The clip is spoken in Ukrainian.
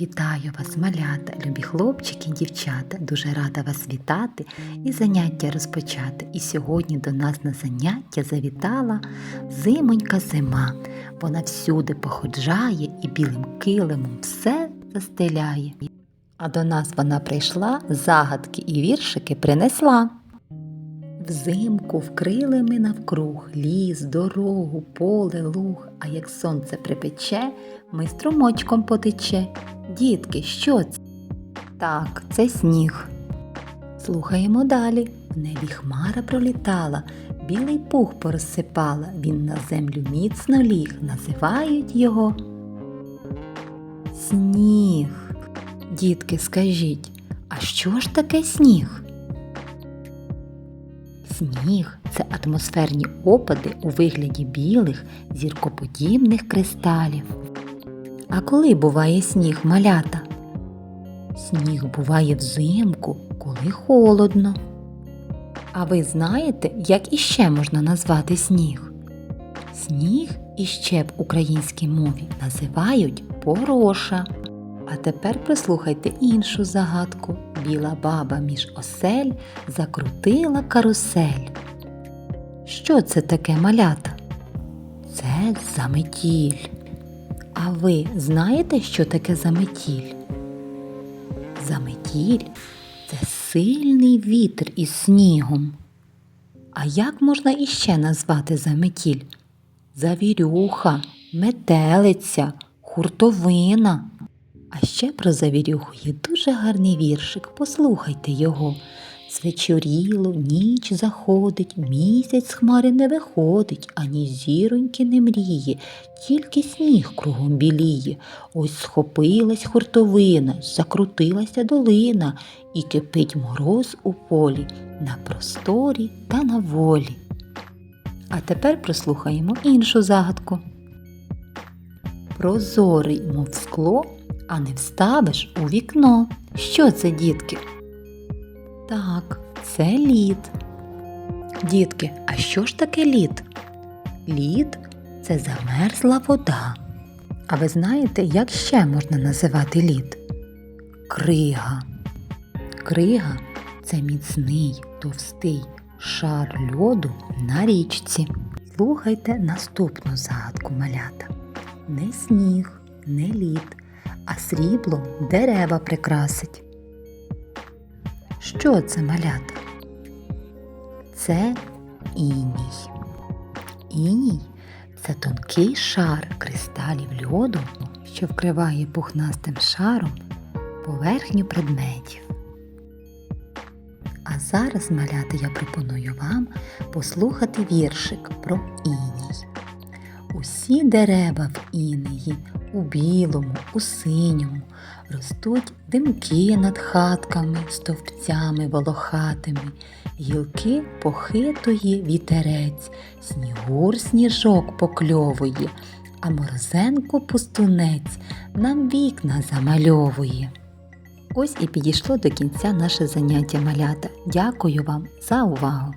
Вітаю вас, малята, любі хлопчики і дівчата. Дуже рада вас вітати і заняття розпочати. І сьогодні до нас на заняття завітала зимонька зима. Вона всюди походжає і білим килимом все застеляє. А до нас вона прийшла, загадки і віршики принесла. Взимку вкрили ми навкруг ліс, дорогу, поле, луг, а як сонце припече, ми струмочком потече. Дітки, що це? Так, це сніг. Слухаємо далі. В небі хмара пролітала, білий пух порозсипала, він на землю міцно ліг, називають його сніг. Дітки, скажіть, а що ж таке сніг? Сніг це атмосферні опади у вигляді білих зіркоподібних кристалів. А коли буває сніг малята? Сніг буває взимку, коли холодно. А ви знаєте, як іще можна назвати сніг? Сніг іще в українській мові називають пороша. А тепер прислухайте іншу загадку. Біла баба між осель закрутила карусель. Що це таке малята? Це заметіль. А ви знаєте, що таке заметіль? Заметіль це сильний вітер із снігом. А як можна іще назвати заметіль? Завірюха, метелиця, хуртовина. А ще про завірюху є дуже гарний віршик. Послухайте його. Звечоріло, ніч заходить, місяць з хмари не виходить, ані зіроньки не мріє, тільки сніг кругом біліє. Ось схопилась хуртовина, закрутилася долина, і кипить мороз у полі, на просторі та на волі. А тепер прослухаємо іншу загадку. Прозорий, мов скло, а не вставиш у вікно. Що це, дітки? Так, це лід. Дітки, а що ж таке лід? Лід це замерзла вода. А ви знаєте, як ще можна називати лід? Крига. Крига це міцний, товстий шар льоду на річці. Слухайте наступну загадку малята. Не сніг, не лід, а срібло дерева прикрасить. Що це малята? Це іній. Іній це тонкий шар кристалів льоду, що вкриває пухнастим шаром поверхню предметів. А зараз, малята, я пропоную вам послухати віршик про іній. Усі дерева в інеї у білому, у синьому, ростуть димки над хатками, стовпцями волохатими, гілки похитує вітерець, снігур сніжок покльовує, а морозенко пустунець нам вікна замальовує. Ось і підійшло до кінця наше заняття малята. Дякую вам за увагу!